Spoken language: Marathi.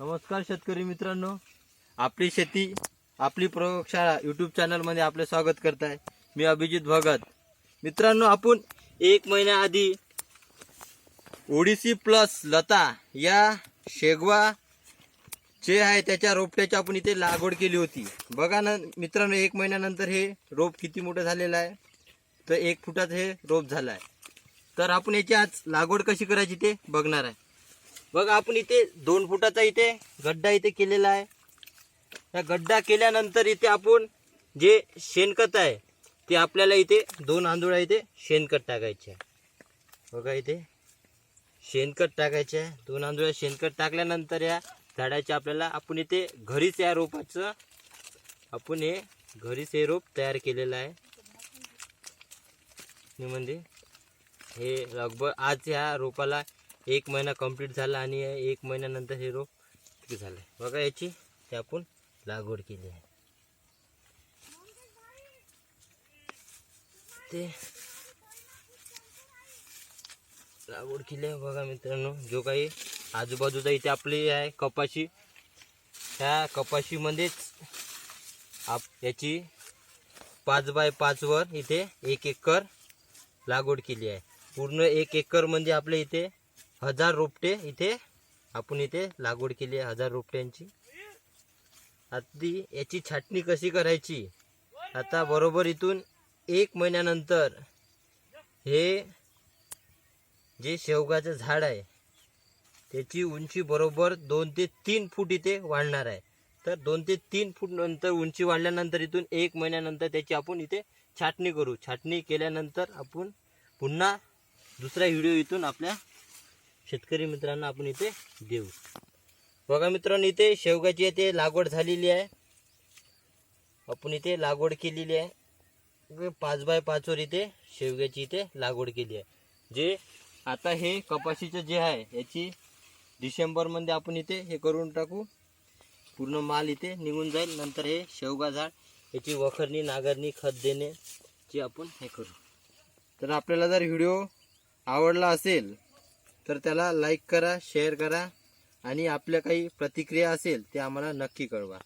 नमस्कार शेतकरी मित्रांनो. आपली शेती आपली प्रयोगशाळा यूट्यूब चॅनलमध्ये आपले स्वागत करत आहे मी अभिजित भगत. मित्रांनो आपण एक महिन्याआधी ओडिसी प्लस लता या शेगवा जे आहे त्याच्या रोपट्याची आपण इथे लागवड केली होती. बघा ना मित्रांनो एक महिन्यानंतर हे रोप किती मोठं झालेलं आहे. तर एक फुटात हे रोप झालं आहे तर आपण याची आज लागवड कशी करायची ते बघणार आहे. बघा आपण इथे दोन फुटाचा इथे गड्डा इथे केलेला आहे. या गड्डा केल्यानंतर इथे आपण जे शेणखत आहे ते आपल्याला इथे दोन आंधोळा इथे शेणखत टाकायचे आहे. बघा इथे. शेणखत टाकायचे आहे. दोन आंधोळ्या शेणखत टाकल्यानंतर या झाडाचे आपल्याला आपण इथे घरीच या रोपाचं आपण हे घरीच हे रोप तयार केलेलं आहे. हे म्हणजे हे लगभग आज ह्या रोपाला एक महिना कंप्लीट झाला आणि एक महिन्यानंतर हे रोप झालं झालं बघा याची ते आपण लागवड केली आहे. ते लागवड केली आहे बघा मित्रांनो. जो काही आजूबाजूचा इथे आपली आहे कपाशी. त्या कपाशीमध्येच आप याची पाच बाय पाचवर इथे एक एकर लागवड केली आहे. पूर्ण एक एकर म्हणजे आपल्या इथे हजार रोपटे इथे आपण इथे लागवड केली आहे हजार रोपट्यांची. आधी याची छाटणी कशी करायची? आता बरोबर इथून एक महिन्यानंतर हे जे शेवगाचं झाड आहे त्याची उंची बरोबर दोन ते तीन फूट इथे वाढणार आहे. तर दोन ते तीन फूट नंतर उंची वाढल्यानंतर इथून एक महिन्यानंतर त्याची आपण इथे छाटणी करू. छाटणी केल्यानंतर आपण पुन्हा दुसरा व्हिडिओ इथून आपल्या शेतकरी मित्रांना आपण इथे देऊ. बघा मित्रांनो इथे शेवगाची इथे लागवड झालेली आहे. आपण इथे लागवड केलेली आहे. पाच बाय पाचवर इथे शेवग्याची इथे लागवड केली आहे. जे आता हे कपाशीचं जे आहे याची डिसेंबरमध्ये आपण इथे हे करून टाकू. पूर्ण माल इथे निघून जाईल. नंतर हे शेवगा झाड याची वखरणी नागरणी खत देणे जे आपण हे करू. तर आपल्याला जर व्हिडिओ आवडला असेल तर त्याला लाईक करा शेअर करा आणि आपल्या काही प्रतिक्रिया असेल ते आम्हाला नक्की कळवा.